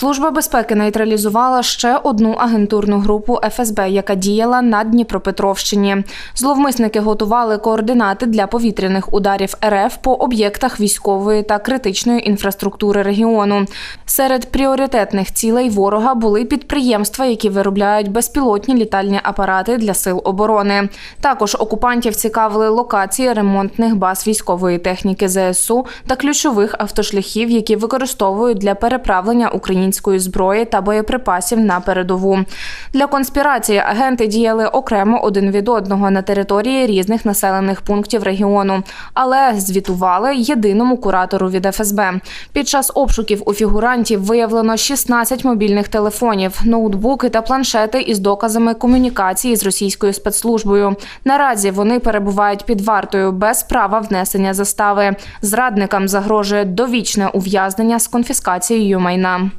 Служба безпеки нейтралізувала ще одну агентурну групу ФСБ, яка діяла на Дніпропетровщині. Зловмисники готували координати для повітряних ударів РФ по об'єктах військової та критичної інфраструктури регіону. Серед пріоритетних цілей ворога були підприємства, які виробляють безпілотні літальні апарати для сил оборони. Також окупантів цікавили локації ремонтних баз військової техніки ЗСУ та ключових автошляхів, які використовують для переправлення української зброї та боєприпасів на передову. Для конспірації агенти діяли окремо один від одного на території різних населених пунктів регіону, але звітували єдиному куратору від ФСБ. Під час обшуків у фігурантів виявлено 16 мобільних телефонів, ноутбуки та планшети із доказами комунікації з російською спецслужбою. Наразі вони перебувають під вартою без права внесення застави. Зрадникам загрожує довічне ув'язнення з конфіскацією майна.